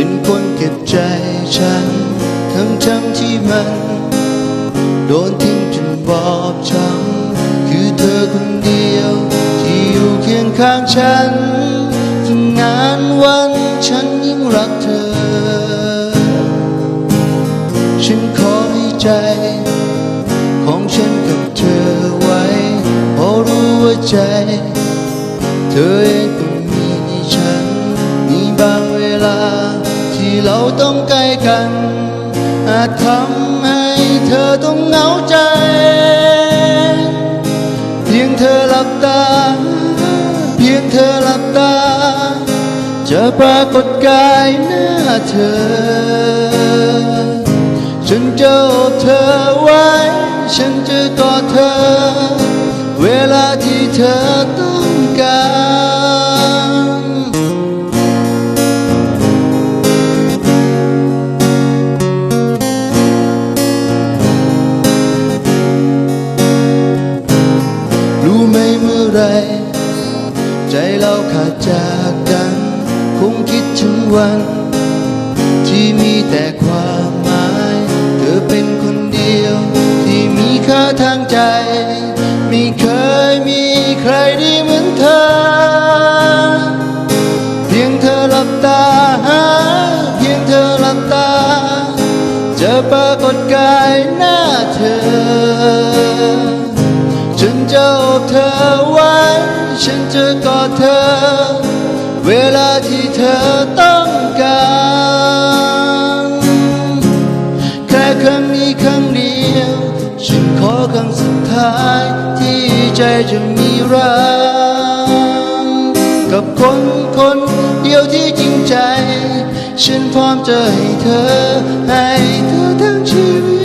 เป็นคนเก็บใจฉัน ทั้งทั้งที่มัน โดนทิ้งจนบอบช้ำคือเธอคนเดียว ที่อยู่เคียงข้างฉันทุกงานวันฉันยิ่งรักเธอ ฉันขอให้ใจ ของฉันกับเธอไว้เพราะรู้ว่าใจ เธอเองก็มีฉัน มีบางเวลา ที่เราต้องใกล้กันอาจทำให้เธอต้อง จะปรากฏกายหน้าเธอ ฉันจะอบเธอไว้ ฉันจะกอดเธอ เวลาที่เธอต้องการรู้ไหมเมื่อไร ใจเราขาดจากกัน คงคิดถึงวัน ที่มีแต่ความหมาย เธอเป็นคนเดียว ที่มีค่าทางใจ ไม่เคยมีใครดีเหมือนเธอ เพียงเธอหลับตา เพียงเธอหลับตา จะปรากฏกายหน้าเธอฉันจะอบเธอไว้ ฉันจะกอดเธอ เวลาที่เธอต้องการแค่ครั้งนี้ครั้งเดียว ฉันขอครั้งสุดท้ายที่ใจจะมีรักกับคนคนเดียวที่จริงใจ ฉันพร้อมจะให้เธอให้เธอทั้งชีวิต